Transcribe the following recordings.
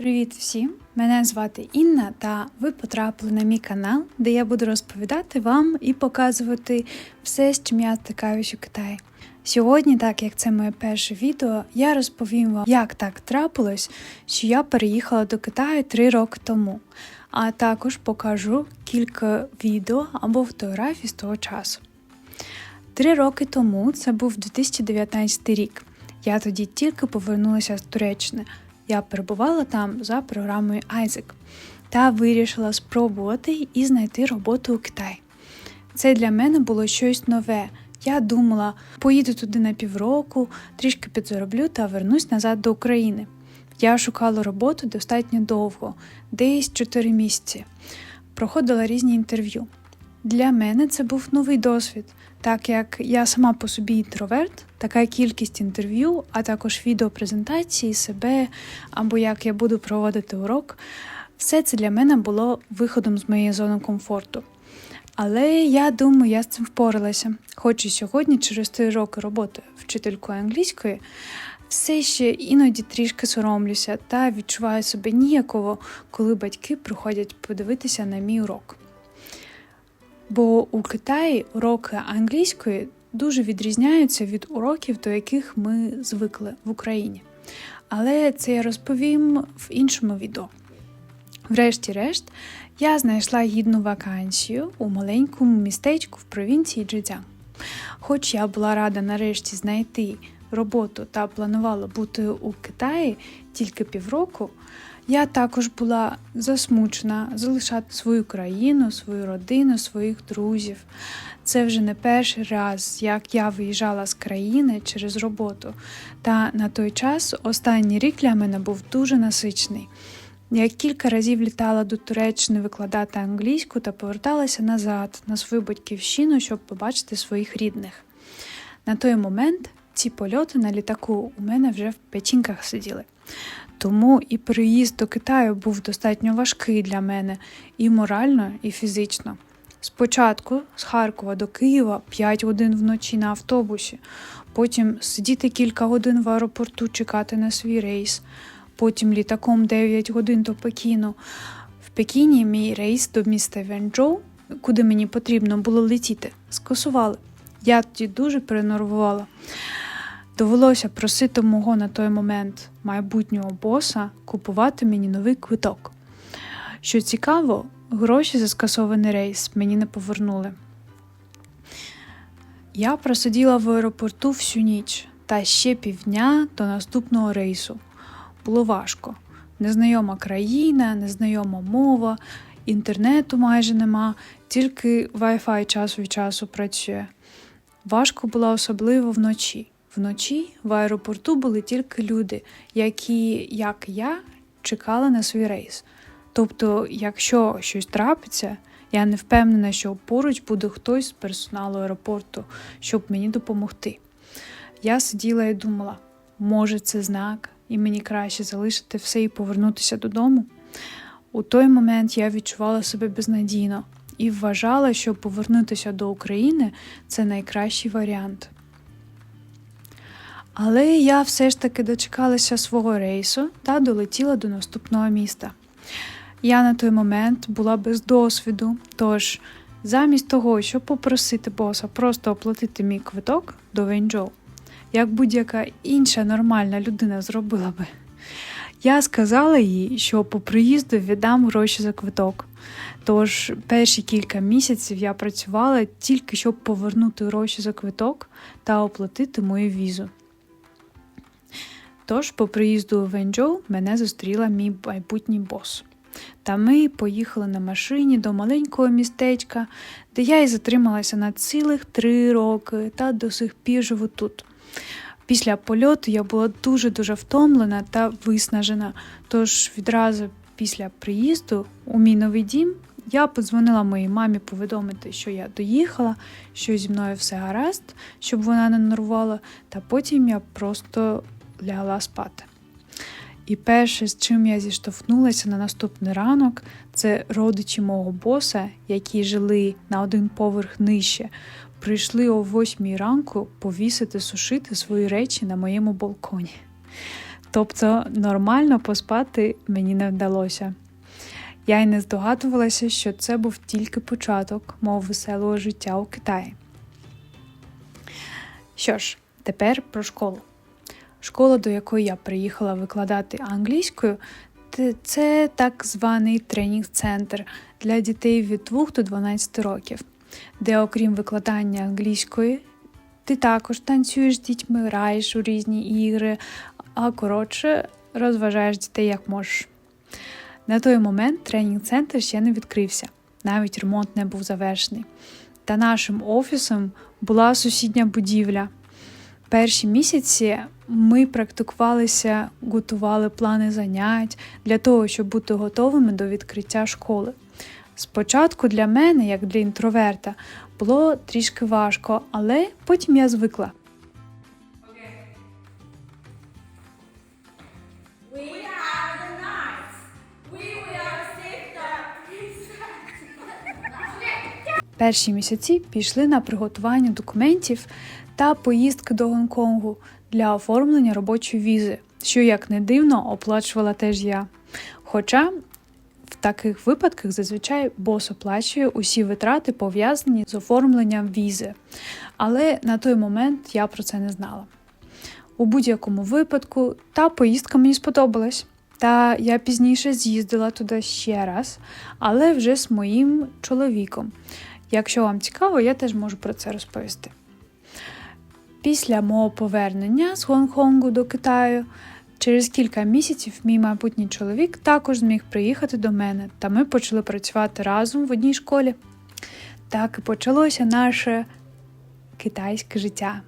Привіт всім! Мене звати Інна, та ви потрапили на мій канал, де я буду розповідати вам і показувати все, з чим я стикаюсь у Китаї. Сьогодні, так як це моє перше відео, я розповім вам, як так трапилось, що я переїхала до Китаю три роки тому, а також покажу кілька відео або фотографій з того часу. Три роки тому це був 2019 рік. Я тоді тільки повернулася з Туреччини. Я перебувала там за програмою ISAC та вирішила спробувати і знайти роботу у Китаї. Це для мене було щось нове. Я думала, поїду туди на півроку, трішки підзароблю та вернусь назад до України. Я шукала роботу достатньо довго, десь 4 місяці. Проходила різні інтерв'ю. Для мене це був новий досвід, так як я сама по собі інтроверт, така кількість інтерв'ю, а також відеопрезентації себе або як я буду проводити урок, все це для мене було виходом з моєї зони комфорту. Але я думаю, я з цим впоралася. Хоч і сьогодні, через три роки роботи вчителькою англійської, все ще іноді трішки соромлюся та відчуваю себе ніяково, коли батьки приходять подивитися на мій урок. Бо у Китаї уроки англійської дуже відрізняються від уроків, до яких ми звикли в Україні. Але це я розповім в іншому відео. Врешті-решт, я знайшла гідну вакансію у маленькому містечку в провінції Джидзян. Хоч я була рада нарешті знайти роботу та планувала бути у Китаї тільки півроку, я також була засмучена залишати свою країну, свою родину, своїх друзів. Це вже не перший раз, як я виїжджала з країни через роботу. Та на той час останній рік для мене був дуже насичений. Я кілька разів літала до Туреччини викладати англійську та поверталася назад на свою батьківщину, щоб побачити своїх рідних. На той момент ці польоти на літаку у мене вже в печінках сиділи. Тому і переїзд до Китаю був достатньо важкий для мене і морально, і фізично. Спочатку з Харкова до Києва 5 годин вночі на автобусі, потім сидіти кілька годин в аеропорту, чекати на свій рейс, потім літаком 9 годин до Пекіну. В Пекіні мій рейс до міста Венчжоу, куди мені потрібно було летіти, скасували. Я тоді дуже перенервувала. Довелося просити мого на той момент майбутнього боса купувати мені новий квиток. Що цікаво, гроші за скасований рейс мені не повернули. Я просиділа в аеропорту всю ніч та ще півдня до наступного рейсу. Було важко. Незнайома країна, незнайома мова, інтернету майже нема, тільки Wi-Fi час від часу працює. Важко було особливо вночі. Вночі в аеропорту були тільки люди, які, як я, чекали на свій рейс. Тобто, якщо щось трапиться, я не впевнена, що поруч буде хтось з персоналу аеропорту, щоб мені допомогти. Я сиділа і думала, може, це знак, і мені краще залишити все і повернутися додому. У той момент я відчувала себе безнадійно і вважала, що повернутися до України це найкращий варіант. Але я все ж таки дочекалася свого рейсу та долетіла до наступного міста. Я на той момент була без досвіду, тож замість того, щоб попросити боса просто оплатити мій квиток до Венджоу, як будь-яка інша нормальна людина зробила би, я сказала їй, що по приїзду віддам гроші за квиток. Тож перші кілька місяців я працювала тільки щоб повернути гроші за квиток та оплатити мою візу. Тож, по приїзду у Венджоу мене зустріла мій майбутній бос. Та ми поїхали на машині до маленького містечка, де я і затрималася на цілих три роки та до сих пір живу тут. Після польоту я була дуже-дуже втомлена та виснажена, тож відразу після приїзду у мій новий дім я подзвонила моїй мамі повідомити, що я доїхала, що зі мною все гаразд, щоб вона не нервувала, та потім я просто лягла спати. І перше, з чим я зіштовхнулася на наступний ранок, це родичі мого боса, які жили на один поверх нижче, прийшли о восьмій ранку повісити сушити свої речі на моєму балконі. Тобто нормально поспати мені не вдалося. Я й не здогадувалася, що це був тільки початок мого веселого життя у Китаї. Що ж, тепер про школу. Школа, до якої я приїхала викладати англійською, це так званий тренінг-центр для дітей від 2 до 12 років, де, окрім викладання англійської, ти також танцюєш з дітьми, граєш у різні ігри, а коротше розважаєш дітей як можеш. На той момент тренінг-центр ще не відкрився, навіть ремонт не був завершений. Та нашим офісом була сусідня будівля. Перші місяці ми практикувалися, готували плани занять для того, щоб бути готовими до відкриття школи. Спочатку для мене, як для інтроверта, було трішки важко, але потім я звикла. Перші місяці пішли на приготування документів та поїздки до Гонконгу для оформлення робочої візи, що, як не дивно, оплачувала теж я. Хоча в таких випадках зазвичай бос оплачує усі витрати, пов'язані з оформленням візи. Але на той момент я про це не знала. У будь-якому випадку та поїздка мені сподобалась. Та я пізніше з'їздила туди ще раз, але вже з моїм чоловіком. Якщо вам цікаво, я теж можу про це розповісти. Після мого повернення з Гонконгу до Китаю, через кілька місяців мій майбутній чоловік також зміг приїхати до мене, та ми почали працювати разом в одній школі. Так і почалося наше китайське життя,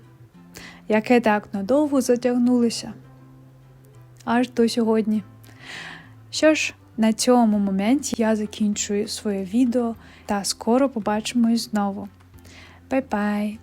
яке так надовго затягнулося аж до сьогодні. Що ж, на цьому моменті я закінчую своє відео та скоро побачимось знову. Бай-бай!